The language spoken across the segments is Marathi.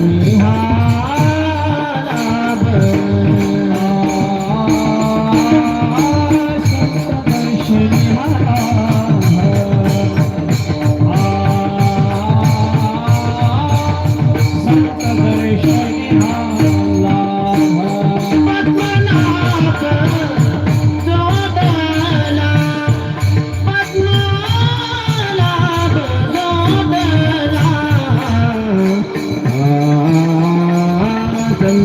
你好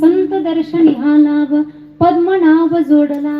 संत दर्शनी हा लाभ पद्मनाभ जोडला.